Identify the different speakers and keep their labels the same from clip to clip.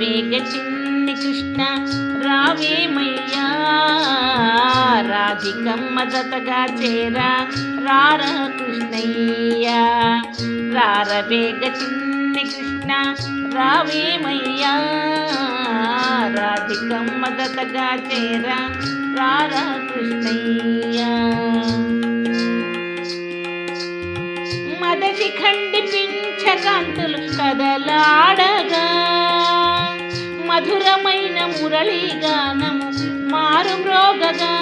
Speaker 1: రారవేగ చిన్ని కృష్ణ రావేమయ్యా రాధికమ్మ జతగా చేరా రార కృష్ణయ్యా. రార వేగ చిన్ని కృష్ణ రావేమయ్యా రాధికమ్మ జతగా చేరా రార కృష్ణయ్యా. మదటి మదసి ఖండిపించకాంతులు కదలాడగా. మధురమైన మురళీగానము మారు మ్రోగగా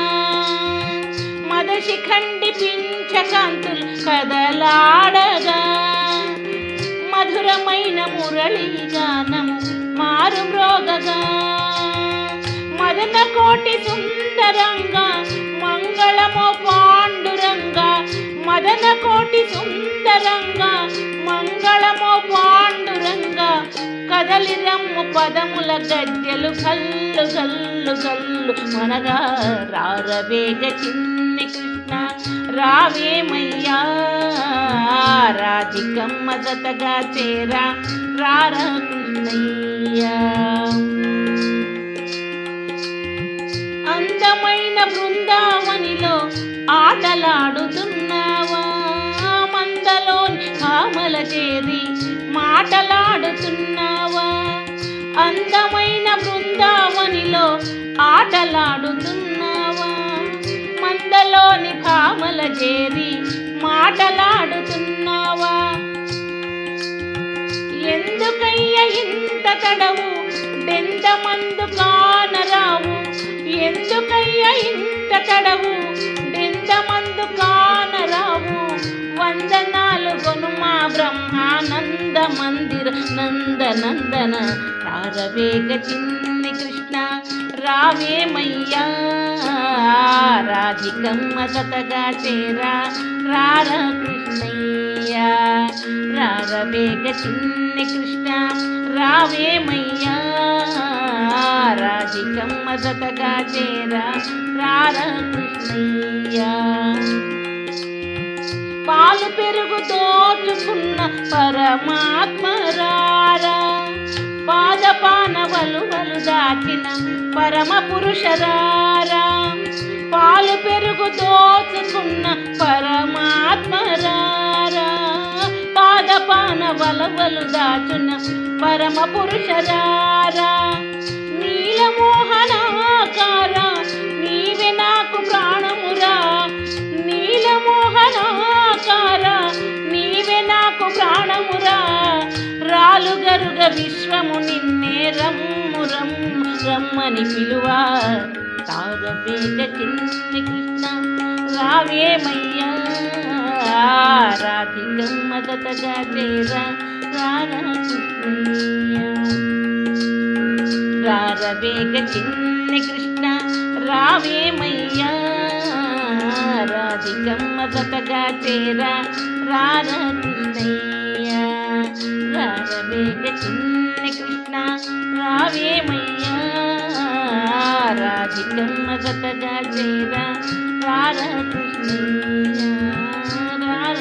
Speaker 1: మదసి ఖండిపించకాంతులు కదలాడగా. మధురమైన మురళీగానము మారు మ్రోగగా మదన కోటి సుందరంగా మంగళమో పాండురంగా. మదన కోటి సుందరంగా కదలి రమ్ము పదముల గజ్జలు కల్లు కల్లు కల్లు మనగా రారవేగ చిన్ని కృష్ణ రావేమయ్యా? రాధికమ్మ జతగా చేరా రార కృష్ణయ్యా. అందమైన బృందావనిలో ఆటలాడుతున్నావా? మందలోని కామల చేరి అందమైన బృందావనిలో ఆటలాడుతున్నావా? మందలోని భామల చేరి మాటలాడుతున్నావా? ఎందుకయ్య ఇంత తడవు? డెంతమందు కానరావు ఎందుకయ్య ఇంత తడవు? మందిర నంద నందన రారవేగ చిన్ని కృష్ణ రావేమయ్యా రాధికమ్మ సతగా చేరా రార కృష్ణయ్యా. రారవేగ చిన్ని కృష్ణ రావేమయ్యా రాధికమ్మ సతగా చేరా రార కృష్ణయ్యా. పెరుగుతోచుకున్న పెరుగు దోచుకున్న పరమాత్మ పాదపాన వలువలు దాచిన పరమ పురుషరారా పాలు పెరుగు దోచుకున్న పరమాత్మ రారా పాదపాన వలవలు దాచున పరమ పురుషరారా నీలమోహనా రాలుగరుగ విశ్వము నిన్నే రమ్ము రమ్ము రమ్మని పిలువా తారవేగ చిన్న కృష్ణ రావేమయ్యా రాధికమ్మ దతగా చేరా రారా రారవేగ చిన్న కృష్ణ రావేమయ్యా రాధికమ్మ జతగా చేరా రారా కృష్ణయ్యా. చిన్న కృష్ణ రావేమయ్యా? రాధికమ్మ సతగా జయ రాధ కృష్ణ రాధ